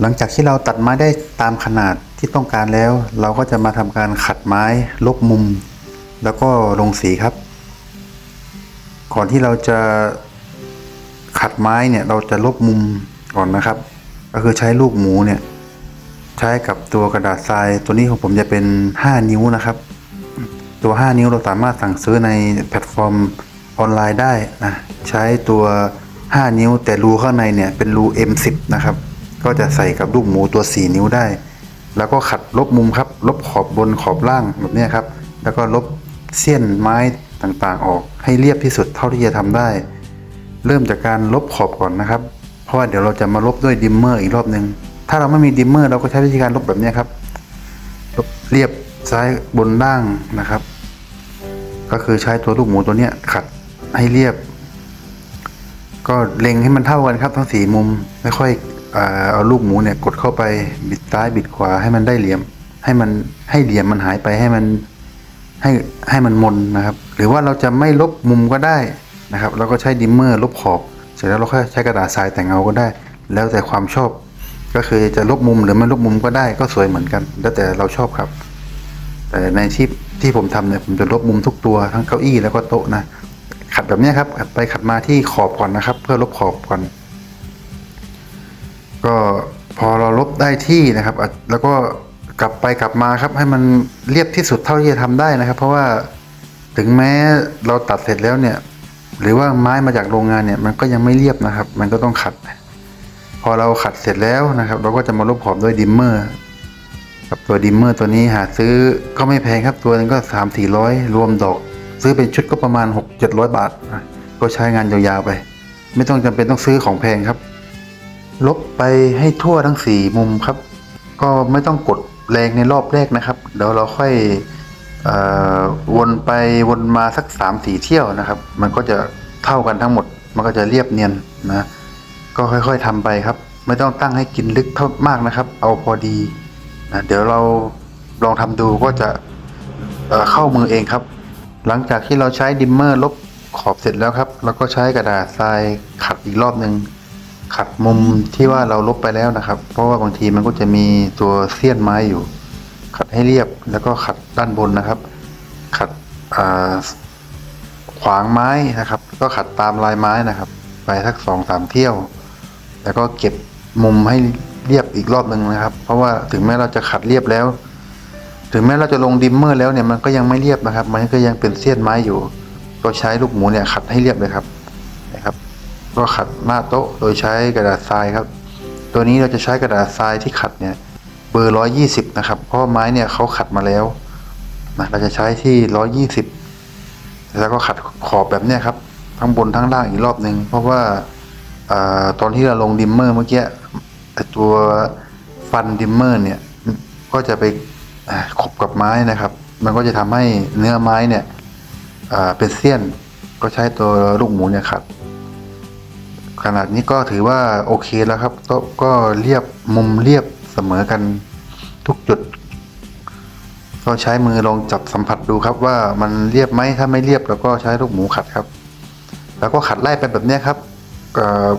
หลังจากที่เราตัดไม้ได้ตามขนาดที่ต้องการแล้ว เราก็จะมาทำการขัดไม้ลบมุม แล้วก็ลงสีครับ ก่อนที่เราจะขัดไม้เนี่ยเราจะลบมุมก่อนนะครับ ก็คือใช้ลูกหมูเนี่ยใช้กับตัวกระดาษทรายตัวนี้ของผมจะเป็น 5 นิ้วนะครับ ตัว 5 นิ้วเราสามารถสั่งซื้อในแพลตฟอร์มออนไลน์ได้นะใช้ตัว 5 นิ้วแต่รูข้างในเนี่ยเป็นรู M10 นะครับ ก็จะใส่กับลูกหมูตัว 4 นิ้วได้ แล้วก็ขัดลบมุมครับ ลบขอบบนขอบล่างแบบนี้ครับ แล้วก็ลบเสี้ยนไม้ต่างๆออกให้เรียบที่สุดเท่าที่จะทำได้ เริ่มจากการลบขอบก่อนนะครับ เพราะว่าเดี๋ยวเราจะมาลบด้วยดิมเมอร์อีกรอบหนึ่งถ้าเราไม่มีดิมเมอร์เราก็ใช้วิธีการลบแบบนี้ครับ ลบเรียบซ้ายบนล่างนะครับ ก็คือใช้ตัวลูกหมูตัวเนี้ยขัดให้เรียบ ก็เล็งให้มันเท่ากันครับทั้งสี่มุมไม่ค่อย เอาลูกหมูเนี่ยกดเข้าไปบิดซ้ายบิดขวาให้มันได้เหลี่ยม ให้มันให้เหลี่ยมมันหายไปให้มันให้ให้มันมนนะครับ หรือว่าเราจะไม่ลบมุมก็ได้นะครับเราก็ใช้ดิมเมอร์ลบขอบเสร็จแล้วเราค่อยใช้กระดาษทรายแต่งเงาก็ได้ แล้วแต่ความชอบ ก็คือจะลบมุมหรือไม่ลบมุมก็ได้ก็สวยเหมือนกัน แล้วแต่เราชอบครับ แต่ในที่ที่ผมทำเนี่ยผมจะลบมุมทุกตัวทั้งเก้าอี้แล้วก็โต๊ะนะขัดแบบนี้ครับขัดไปขัดมาที่ขอบก่อนนะครับ เพื่อลบขอบก่อน ก็พอเราลบได้ที่นะครับ แล้วก็กลับไปกลับมาครับให้มันเรียบที่สุดเท่าที่จะทำได้นะครับ เพราะว่าถึงแม้เราตัดเสร็จแล้วเนี่ย หรือว่าไม้มาจากโรงงานเนี่ยมันก็ยังไม่เรียบนะครับ มันก็ต้องขัด พอเราขัดเสร็จแล้วนะครับ เราก็จะมาลบขอบด้วยดิมเมอร์กับตัวดิมเมอร์ตัวนี้หาซื้อก็ไม่แพงครับตัวนึงก็สามสี่ร้อยรวมดอก ซื้อเป็นชุดก็ประมาณหกเจ็ดร้อยบาท ก็ใช้งานยาวๆไป ไม่ต้องจำเป็นต้องซื้อของแพงครับ ลบไปให้ทั่วทั้งสี่มุมครับ ก็ไม่ต้องกดแรงในรอบแรกนะครับ เดี๋ยวเราค่อยออวนไปวนมาสักสามสี่เที่ยวนะครับ มันก็จะเท่ากันทั้งหมด มันก็จะเรียบเนียนนะ ก็ค่อยๆทำไปครับ ไม่ต้องตั้งให้กินลึกเท่ามากนะครับ เอาพอดีนะเดี๋ยวเราลองทำดูก็จะเเข้ามือเองครับ หลังจากที่เราใช้ดิมเมอร์ลบขอบเสร็จแล้วครับเราก็ใช้กระดาษทรายขัดอีกรอบหนึ่ง ขัดมุมที่ว่าเราลบไปแล้วนะครับ เพราะว่าบางทีมันก็จะมีตัวเสี้ยนไม้อยู่ ขัดให้เรียบแล้วก็ขัดด้านบนนะครับ ขัดขวางไม้นะครับ ก็ขัดตามลายไม้นะครับ ไปสักสองสามเที่ยว แล้วก็เก็บมุมให้เรียบอีกรอบหนึ่งนะครับ เพราะว่าถึงแม้เราจะขัดเรียบแล้ว ถึงแม้เราจะลงดิมเมอร์แล้วเนี่ยมันก็ยังไม่เรียบนะครับ มันก็ยังเป็นเสี้ยนไม้อยู่ ก็ใช้ลูกหมูเนี่ยขัดให้เรียบเลยครับ ก็ขัดหน้าโต๊ะโดยใช้กระดาษทรายครับ ตัวนี้เราจะใช้กระดาษทรายที่ขัดเนี่ยเบอร์ร้อยี่สิบนะครับ เพราะไม้เนี่ยเขาขัดมาแล้วนะเราจะใช้ที่ร้อยี่สิบแล้วก็ขัดขอบแบบเนี้ยครับ ทั้งบนทั้งล่างอีกรอบหนึ่งเพราะว่าอตอนที่เราลงดิมเมอร์เมื่อกี้ตัวฟันดิมเมอร์เนี่ยก็จะไปขบกับไม้นะครับ มันก็จะทำให้เนื้อไม้เนี่ยเป็นเสี้ยนก็ใช้ตัวลูกหมูเนี่ยขัด ขนาดนี้ก็ถือว่าโอเคแล้วครับโต๊ะก็เรียบมุมเรียบเสมอกันทุกจุด ก็ใช้มือลองจับสัมผัสดูครับว่ามันเรียบไหมถ้าไม่เรียบเราก็ใช้ลูกหมูขัดครับ แล้วก็ขัดไล่ไปแบบนี้ครับ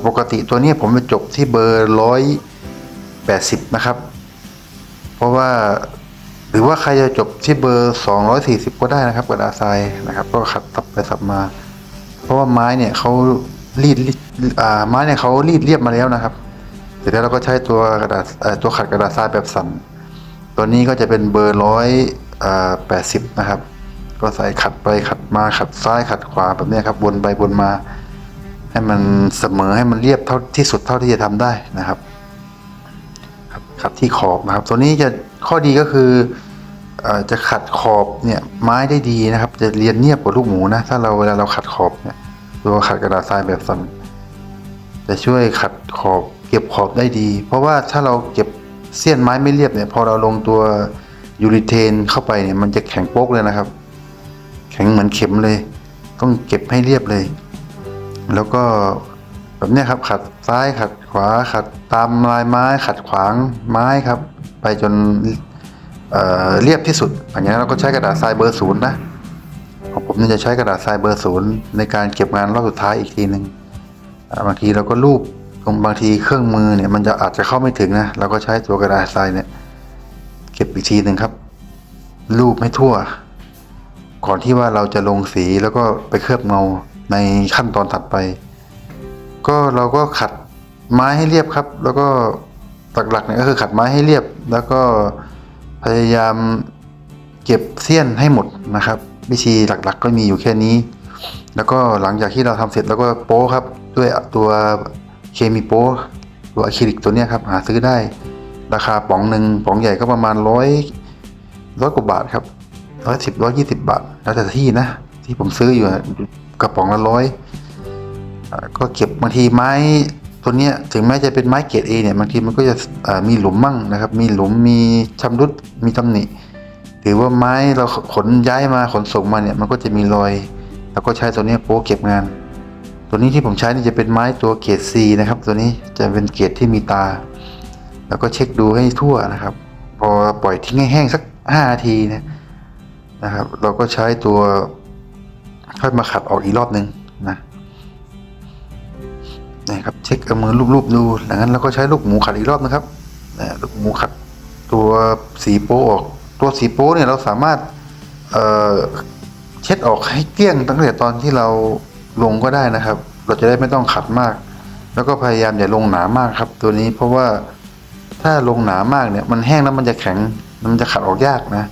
ปกติตัวนี้ผมจะจบที่เบอร์ร้อยแปดสิบนะครับ เพราะว่าหรือว่าใครจะจบที่เบอร์สองร้อยสี่สิบก็ได้นะครับกระดาษทรายนะครับ ก็ขัดตับไปสับมา เพราะว่าไม้เนี่ยเขา รีดรีดอ่าไม้เนี่ยเขารีดเรียบมาแล้วนะครับ เสร็จแล้วเราก็ใช้ตัวกระดาษตัวขัดกระดาษทรายแบบสั่นตัวนี้ก็จะเป็นเบอร์ร้อยแปดสิบนะครับ ก็ใส่ขัดไปขัดมาขัดซ้ายขัดขวาแบบนี้ครับวนไปวนมา ให้มันเสมอให้มันเรียบเท่าที่สุดเท่าที่จะทำได้นะครับครับขัดที่ขอบนะครับ ตัวนี้จะข้อดีก็คือเอ่อจะขัดขอบเนี่ยไม้ได้ดีนะครับ จะเรียนเนียบกว่าลูกหมูนะถ้าเราเวลาเราขัดขอบเนี่ย ตัวขัดกระดาษทรายแบบสันจะช่วยขัดขอบเก็บขอบได้ดี เพราะว่าถ้าเราเก็บเสี้ยนไม้ไม่เรียบเนี่ยพอเราลงตัวยูริเทนเข้าไปเนี่ยมันจะแข็งโป๊กเลยนะครับ แข็งเหมือนเข็มเลย ต้องเก็บให้เรียบเลย แล้วก็แบบนี้ครับขัดซ้ายขัดขวาขัดตามลายไม้ขัดขวางไม้ครับ ไปจนเเรียบที่สุดอย่างนี้เราก็ใช้กระดาษทรายเบอร์ศูนย์นะ ของผมเนี่ยจะใช้กระดาษทรายเบอร์ศูนย์ในการเก็บงานรอบสุดท้ายอีกทีหนึ่งอ่าบางทีเราก็รูปตรงบางทีเครื่องมือเนี่ยมันจะอาจจะเข้าไม่ถึงนะเราก็ใช้ตัวกระดาษทรายเนี่ยเก็บอีกทีหนึ่งครับ รูปให้ทั่ว ก่อนที่ว่าเราจะลงสีแล้วก็ไปเคลือบเงาในขั้นตอนถัดไป ก็เราก็ขัดไม้ให้เรียบครับ แล้วก็หลักๆเนี่ยก็คือขัดไม้ให้เรียบ แล้วก็พยายามเก็บเสี้ยนให้หมดนะครับ วิธีหลักๆ ก็มีอยู่แค่นี้ แล้วก็หลังจากที่เราทำเสร็จแล้วก็โป๊ครับ ด้วยตัวเคมีโป๊ตัวอะคริลิกตัวนี้ครับหาซื้อได้ ราคาป๋องหนึ่งป๋องใหญ่ก็ประมาณร้อยร้อยกว่าบาทครับร้อยสิบร้อยยี่สิบบาท แล้วแต่ที่นะ ที่ผมซื้ออยู่กระป๋องละร้อยก็เก็บบางทีไม้ตัวเนี้ยถึงแม้จะเป็นไม้เกรดเอเนี่ยบางทีมันก็จะมีหลุมมั่งนะครับ มีหลุมมีชำรุดมีตำหนิ หรือว่าไม้เราขนย้ายมาขนส่งมาเนี่ยมันก็จะมีรอย แล้วก็ใช้ตัวนี้โป๊เก็บงาน ตัวนี้ที่ผมใช้นี่จะเป็นไม้ตัวเกรด C นะครับ ตัวนี้จะเป็นเกรดที่มีตา แล้วก็เช็คดูให้ทั่วนะครับ พอปล่อยทิ้งให้แห้งสักห้านาทีนะนะครับ เราก็ใช้ตัวค่อยมาขัดออกอีกรอบหนึ่งนะนะครับเช็คเอามือรูปๆดูหลังนั้นเราก็ใช้ลูกหมูขัดอีกรอบนะครับนะลูกหมูขัดตัวสีโป๊ออก ตัวสีโป๊เนี่ยเราสามารถเเช็ดออกให้เกลี้ยงตั้งแต่ตอนที่เราลงก็ได้นะครับ เราจะได้ไม่ต้องขัดมาก แล้วก็พยายามอย่าลงหนามากครับ ตัวนี้เพราะว่าถ้าลงหนามากเนี่ยมันแห้งแล้วมันจะแข็งมันจะขัดออกยากนะ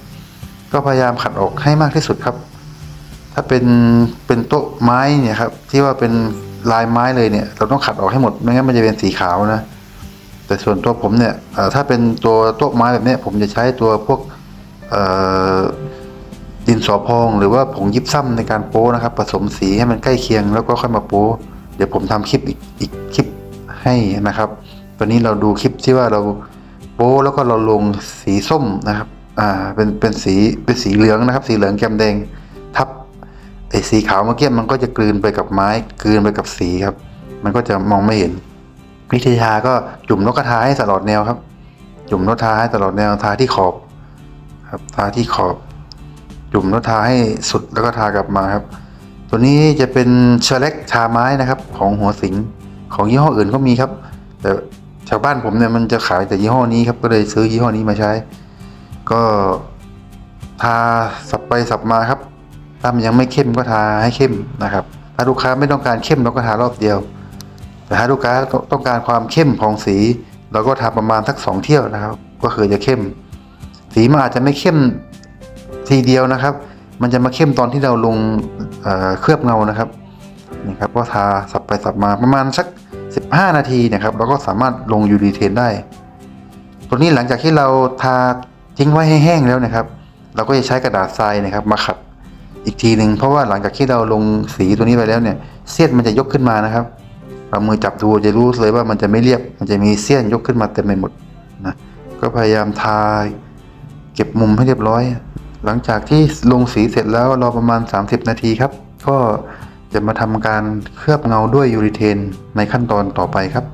ก็พยายามขัดออกให้มากที่สุดครับ ถ้าเป็นเป็นโต๊ะไม้เนี่ยครับที่ว่าเป็นลายไม้เลยเนี่ย เราต้องขัดออกให้หมดไม่งั้นมันจะเป็นสีขาวนะแต่ส่วนตัวผมเนี่ยถ้าเป็นตัวโต๊ะไม้แบบนี้ผมจะใช้ตัวพวก ดินสอพองหรือว่าผงยิบซ้ำในการโป้นะครับ ผสมสีให้มันใกล้เคียงแล้วก็ค่อยมาโป้เดี๋ยวผมทำคลิปอีกอีกคลิปให้นะครับ ตอนนี้เราดูคลิปที่ว่าเราโป้แล้วก็เราลงสีส้มนะครับอ่าเป็นเป็นสีเป็นสีเหลืองนะครับ สีเหลืองแกมแดงทับไอ้สีขาวเมื่อกี้มันก็จะกลืนไปกับไม้กลืนไปกับสีครับ มันก็จะมองไม่เห็น วิธีทาก็จุ่มนกกระทาให้ตลอดแนวครับ จุ่มนกกระทาให้ตลอดแนวทาที่ขอบ ครับทาที่ขอบจุ่มแล้วทาให้สุดแล้วก็ทากลับมาครับ ตัวนี้จะเป็นเชลเล็กทาไม้นะครับของหัวสิงของยี่ห้ออื่นก็มีครับ แต่ชาวบ้านผมเนี่ยมันจะขายแต่ยี่ห้อนี้ครับก็เลยซื้อยี่ห้อนี้มาใช้ ก็ทาสับไปสับมาครับ ถ้ามันยังไม่เข้มก็ทาให้เข้มนะครับ ถ้าลูกค้าไม่ต้องการเข้มเราก็ทารอบเดียว แต่ถ้าลูกค้าต้องการความเข้มของสี เราก็ทาประมาณสักสองเที่ยวนะครับ ก็คือจะเข้ม สีมันอาจจะไม่เข้มทีเดียวนะครับ มันจะมาเข้มตอนที่เราลงเเคลือบเงานะครับนี่ครับก็ทาสับไปสับมาประมาณสัก 15 นาทีนะครับเราก็สามารถลงยูดีเทนได้ ตัวนี้หลังจากที่เราทาทิ้งไว้ให้แห้งแล้วนะครับ เราก็จะใช้กระดาษทรายนะครับ มาขัดอีกทีหนึ่งเพราะว่าหลังจากที่เราลงสีตัวนี้ไปแล้วเนี่ยเสี้ยนมันจะยกขึ้นมานะครับเอามือจับดูจะรู้เลยว่ามันจะไม่เรียบ มันจะมีเสี้ยนยกขึ้นมาเต็มไปหมดนะก็พยายามทา เก็บมุมให้เรียบร้อย หลังจากที่ลงสีเสร็จแล้วรอประมาณ 30 นาทีครับ ก็จะมาทำการเคลือบเงาด้วยยูริเทนในขั้นตอนต่อไปครับ